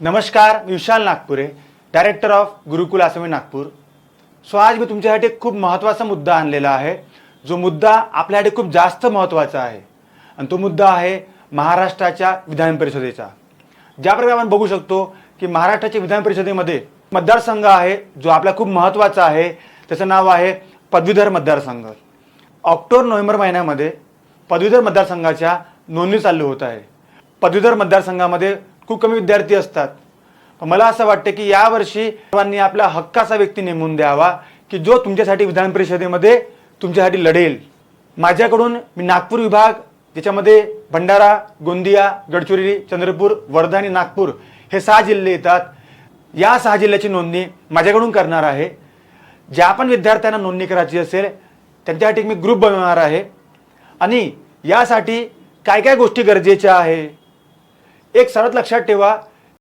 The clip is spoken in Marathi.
नमस्कार मी विशाल नागपुरे डायरेक्टर ऑफ गुरुकुल आसमी नागपूर. सो आज मी तुमच्यासाठी एक खूप महत्त्वाचा मुद्दा आणलेला आहे. जो मुद्दा आपल्यासाठी खूप जास्त महत्त्वाचा आहे. आणि तो मुद्दा आहे महाराष्ट्राच्या विधान परिषदेचा. ज्याप्रकारे आपण बघू शकतो की महाराष्ट्राच्या विधान परिषदेमध्ये मतदारसंघ आहे जो आपला खूप महत्त्वाचा आहे. त्याचं नाव आहे पदवीधर मतदारसंघ. ऑक्टोबर नोव्हेंबर महिन्यामध्ये पदवीधर मतदारसंघाच्या नोंदणी चालू होत आहे. पदवीधर मतदारसंघामध्ये खूप कमी विद्यार्थी असतात. मला असं वाटतं की यावर्षी सर्वांनी आपला हक्काचा व्यक्ती नेमून द्यावा की जो तुमच्यासाठी विधान परिषदेमध्ये तुमच्यासाठी लढेल. माझ्याकडून मी नागपूर विभाग ज्याच्यामध्ये भंडारा गोंदिया गडचिरोली चंद्रपूर वर्धा आणि नागपूर हे सहा जिल्हे येतात. या सहा जिल्ह्याची नोंदणी माझ्याकडून करणार आहे. ज्या पण विद्यार्थ्यांना नोंदणी करायची असेल त्यांच्यासाठी मी ग्रुप बनवणार आहे. आणि यासाठी काय काय गोष्टी गरजेच्या आहे? एक सरळ लक्षात ठेवा.